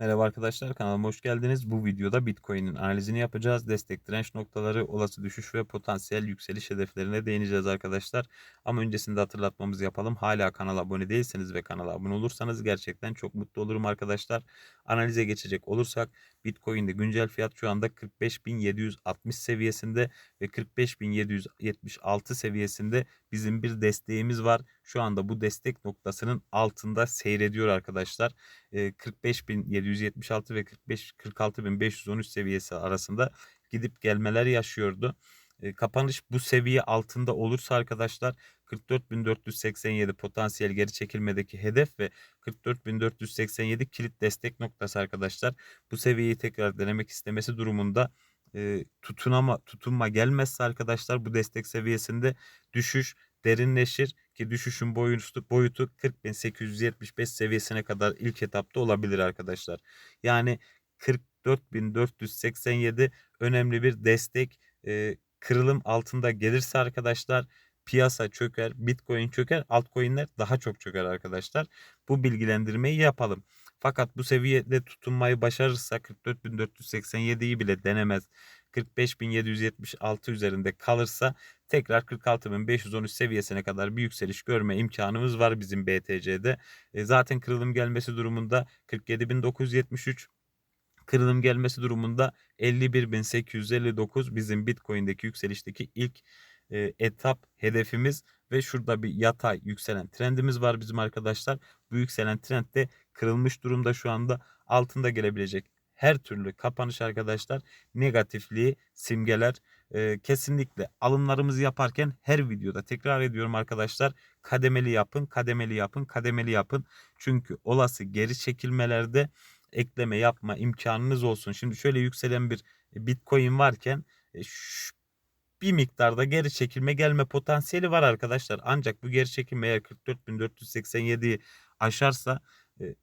Merhaba arkadaşlar kanalıma hoş geldiniz. Bu videoda Bitcoin'in analizini yapacağız. Destek direnç noktaları, olası düşüş ve potansiyel yükseliş hedeflerine değineceğiz arkadaşlar. Ama öncesinde hatırlatmamızı yapalım. Hala kanala abone değilseniz ve kanala abone olursanız gerçekten çok mutlu olurum arkadaşlar. Analize geçecek olursak Bitcoin'de güncel fiyat şu anda 45.760 seviyesinde ve 45.776 seviyesinde bizim bir desteğimiz var. Şu anda bu destek noktasının altında seyrediyor arkadaşlar. 45.776 ve 45 46.513 seviyesi arasında gidip gelmeler yaşıyordu. kapanış bu seviye altında olursa arkadaşlar 44.487 potansiyel geri çekilmedeki hedef ve 44.487 kilit destek noktası arkadaşlar. Bu seviyeyi tekrar denemek istemesi durumunda e, tutunama tutunma gelmezse arkadaşlar bu destek seviyesinde düşüş derinleşir ki düşüşün boyutu, boyutu 40.875 seviyesine kadar ilk etapta olabilir arkadaşlar. Yani 44.487 önemli bir destek e, kırılım altında gelirse arkadaşlar piyasa çöker, Bitcoin çöker, altcoin'ler daha çok çöker arkadaşlar. Bu bilgilendirmeyi yapalım. Fakat bu seviyede tutunmayı başarırsa 44.487'yi bile denemez. 45.776 üzerinde kalırsa tekrar 46.513 seviyesine kadar bir yükseliş görme imkanımız var bizim BTC'de. E, zaten kırılım gelmesi durumunda 47.973 kırılım gelmesi durumunda 51.859 bizim Bitcoin'deki yükselişteki ilk e, etap hedefimiz ve şurada bir yatay yükselen trendimiz var bizim arkadaşlar. Bu yükselen trend de kırılmış durumda şu anda altında gelebilecek her türlü kapanış arkadaşlar negatifliği simgeler. E, kesinlikle alımlarımızı yaparken her videoda tekrar ediyorum arkadaşlar kademeli yapın, kademeli yapın, kademeli yapın. Çünkü olası geri çekilmelerde ekleme yapma imkanınız olsun. Şimdi şöyle yükselen bir Bitcoin varken e, bir miktarda geri çekilme gelme potansiyeli var arkadaşlar. Ancak bu geri çekilme eğer 44.487'yi aşarsa e,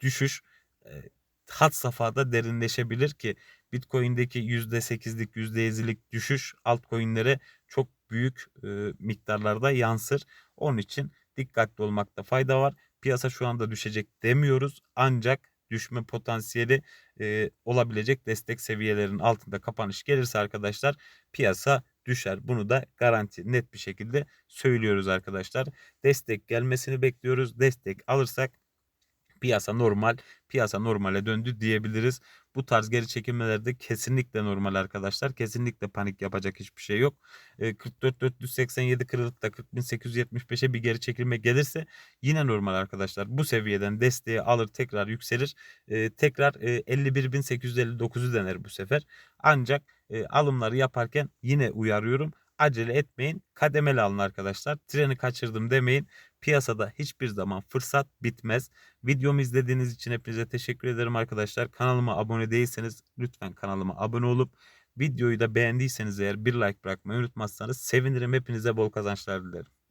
düşüş e, hat safhada derinleşebilir ki Bitcoin'deki %8'lik %7'lik düşüş altcoin'lere çok büyük e, miktarlarda yansır. Onun için dikkatli olmakta fayda var. Piyasa şu anda düşecek demiyoruz ancak düşme potansiyeli e, olabilecek destek seviyelerinin altında kapanış gelirse arkadaşlar piyasa düşer. Bunu da garanti net bir şekilde söylüyoruz arkadaşlar. Destek gelmesini bekliyoruz. Destek alırsak piyasa normal, piyasa normale döndü diyebiliriz. Bu tarz geri çekilmelerde kesinlikle normal arkadaşlar. Kesinlikle panik yapacak hiçbir şey yok. E, 44.487 kırılıp da 40.875'e bir geri çekilme gelirse yine normal arkadaşlar. Bu seviyeden desteği alır tekrar yükselir. Tekrar e, 51.859'u dener bu sefer. Ancak alımları yaparken yine uyarıyorum acele etmeyin. Kademeli alın arkadaşlar. Treni kaçırdım demeyin. Piyasada hiçbir zaman fırsat bitmez. Videomu izlediğiniz için hepinize teşekkür ederim arkadaşlar. Kanalıma abone değilseniz lütfen kanalıma abone olup videoyu da beğendiyseniz eğer bir like bırakmayı unutmazsanız sevinirim. Hepinize bol kazançlar dilerim.